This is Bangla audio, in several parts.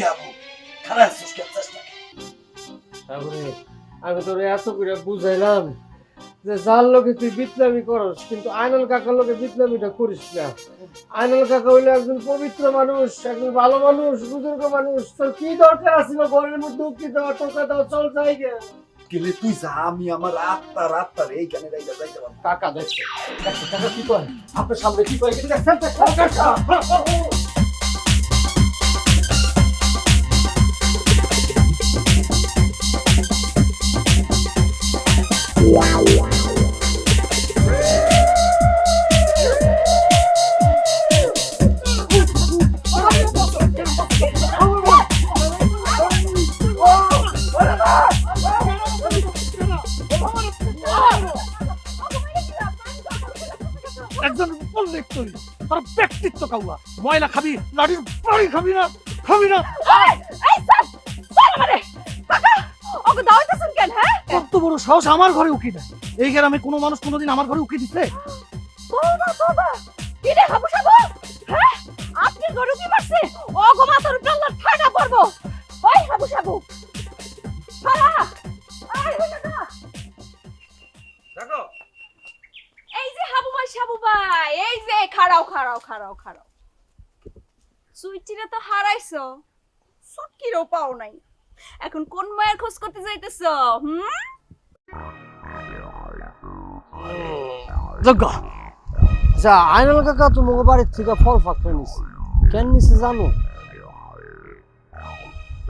রে আবু খারাপ আছিস কেন চেষ্টা তারপরে আমি তোর এত করে বুঝাইলাম যে যার লোকে তুই বিপ্লবী করস কিন্তু আইনাল কাকার লোকে বিপ্লবীটা করিস না। আইনাল কাকা হইল একজন পবিত্র মানুষ একজন ভালো মানুষ বুজুর্গ মানুষ। তোর কি দরকার আছিল ঘরের মধ্যে উঠতে দেওয়া টোকা দেওয়া চল যাই গে। গেলে তুই যা আমি আমার আত্মা রাত্তার এইখানে যাইতে পারব কাকা দেখছে। দেখছে কাকা কি কয়? আপনার সামনে কি কয়? দেখছেন একজন বললে তুই তার। ব্যক্তিত্ব কাউয়া ময়লা খাবি বাড়ি খাবি না খাবি না। ওকে দাওয়াইতেছেন কেন হ্যাঁ? কত বড় সাহস আমার ঘরে উকি দেয়। এই গ্রামে কোনো মানুষ কোনোদিন আমার ঘরে উকি দিচ্ছে তোবা তোবা কি রে হাবু সাবু? হ্যাঁ? আপনি গরু কি মারছে? ও গো মাথার উপর আল্লাহ ঠাডা পড়ব ওই হাবু সাবু। হারা আয় হইল না। দেখো। এই যে হাবু ভাই সাবু ভাই এই যে খাড়াও খাড়াও খাড়াও খাড়াও। সুইচিরা তো হারাইছো। সকিরও পাও নাই। এখন কোন মায়ের খোঁজ করতে যাইতেছো হুম? যজ্ঞ। আচ্ছা আইনাল কাকা বাড়ির থেকে ফল নিছে। কেন নিছে জানো?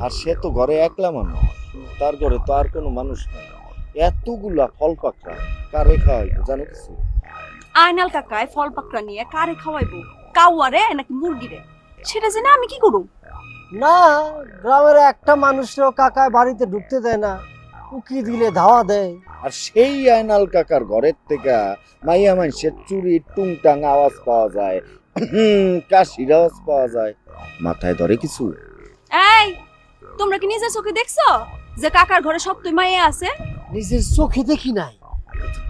আর সে তো ঘরে একলা মানুষ। তার ঘরে তো আর কোনো মানুষ নেই। এতগুলা ফল পাকড়া কারে খাওয়াইবো জানো কিছু? আয়নাল কাকায় ফল পাকড়া নিয়ে কারে খাওয়াইবো? কাউয়ারে নাকি মুরগিরে? সেটা জেনে আমি কি করব না গ্রামের একটা মানুষও কাকায় বাড়িতে ঢুকতে দেয় না। উকি দিলে ধাওয়া দেয়। আর সেই আয়নাল কাকার ঘরের থেকে মাইয়া মানুষের চুরি টুংটাং আওয়াজ পাওয়া যায় কাশির আওয়াজ পাওয়া যায়। মাথায় ধরে কিছু? এই তোমরা কি নিজের চোখে দেখছ যে কাকার ঘরে সপ্তই মাইয়া আছে? নিজের চোখে দেখি নাই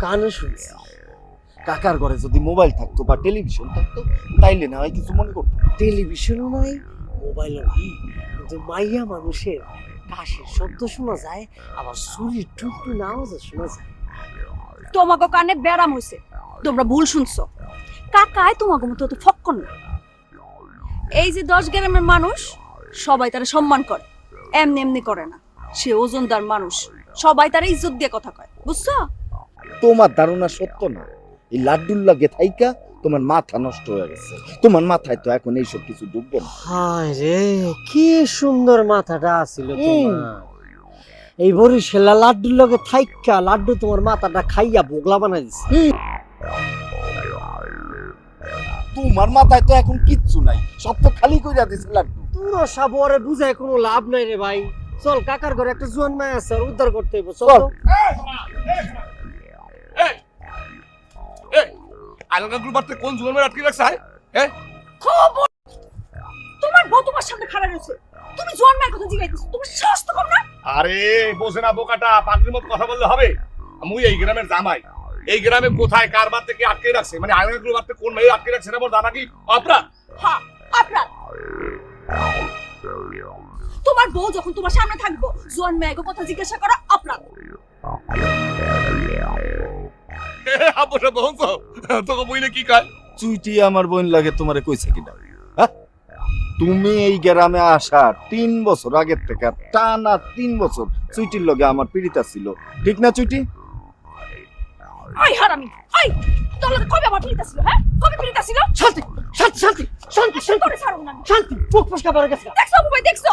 কানে শুনছি। কাকার ঘরে যদি মোবাইল থাকতো বা টেলিভিশন থাকতো তাইলে না হয় কিছু মনে করতো। টেলিভিশনও নাই মোবাইলও নাই কিন্তু মাইয়া মানুষের কাশির শব্দ শোনা যায় আবার শরীর টুকটু আওয়াজও শোনা যায়। তোমাকে কানে ব্যারাম হইছে। তোমরা ভুল শুনছো। কাকায় তোমাকে মতো তো ফক্কন না। এই যে দশ গ্রামের মানুষ সবাই তারা সম্মান করে। এমনি এমনি করে না। সে ওজনদার মানুষ। সবাই তারা ইজ্জত দিয়ে কথা কয়। বুঝছ? তোমার ধারণা সত্য না। এই লাড্ডুর লাগে থাইকা তোমার মাথা নষ্ট হয়ে গেছে তোমার মাথায় তো এখন এইসব কিছু ডুববো না হায় রে কি সুন্দর মাথাটা আছিল। তোমার এই বরিশালা লাড্ডুর লগে থাইকা লাড্ডু তোমার মাথাটা খাইয়া বোগলা বানাই দিছে তোমার মাথায় তো এখন কিচ্ছু নাই সব তো খালি কইরা দিছে লাড্ডু পুরো সাবরে বুঝায় কোনো লাভ নাই রে ভাই চল কাকার ঘরে একটা জোয়ান মায় আছে উদ্ধার করতে হইব চল আলগা গ্রুপ আর কোন জুলমের আটকে রাখছে হ্যাঁ? খবর! তোমার বউ তোমার সামনে খাড়া রয়েছে। তুমি জোয়ান মায়ের কথা জিগাইতেছো তোমার সাহস তো কম না? আরে বোঝে না বোকাটা পাগলির মতো কথা বললে হবে। মুই এই গ্রামের জামাই। এই গ্রামে কোথায় কার বাদ থেকে আটকে রাখছে? মানে আলগা গ্রুপ আর কোন মেয়ে আটকে রাখছে না বল জানা কি? অপরাধ! হ্যাঁ আপনার তোমার বউ যখন তোমার সামনে থাকব জোয়ান মেয়েকে কথা জিজ্ঞাসা করা আপনার আপসা বহনছ তোকে বইলে কি কয়? চুইটি আমার বোন লাগে তোমারে কইছে কিনা? হ্যাঁ? তুমি এই গ্রামে আসার তিন বছর আগের থেকে টানা তিন বছর চুইটির লগে আমার পীড়িতা ছিল ঠিক না চুইটি? ওই হারামি ওই তোর লগে কবে আমার পিড়িতা ছিল হ্যাঁ? কবে পিড়িতা ছিল শান্তি শান্তি শান্তি শান্তি শান্তি করে ছাড়ব না শান্তি মুখ ফসকা পড়ে গেছে। দেখছ ভাই দেখছ?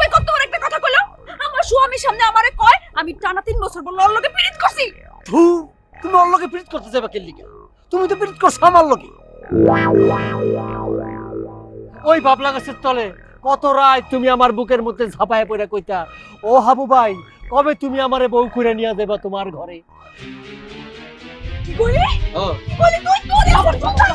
ভাই কত বড় একটা কথা কইলো? আমার স্বামীর সামনে আমারে কয় আমি টানা তিন বছর বলল ওর লগে পিড়িত করছি। ধু তুমি ওর লগে পিরিত করতে যাবে কেন লিগে তুমি তো পিরিত করছ আমার লগে ওই বাবলা গাছের তলে কত রায় তুমি আমার বুকের মধ্যে ঝাপায় পড়ে কইতা ও হাবু ভাই কবে তুমি আমারে বউ করে নিয়ে যাবা তোমার ঘরে কি কইলি ও বলি তুই তুই আমার কথা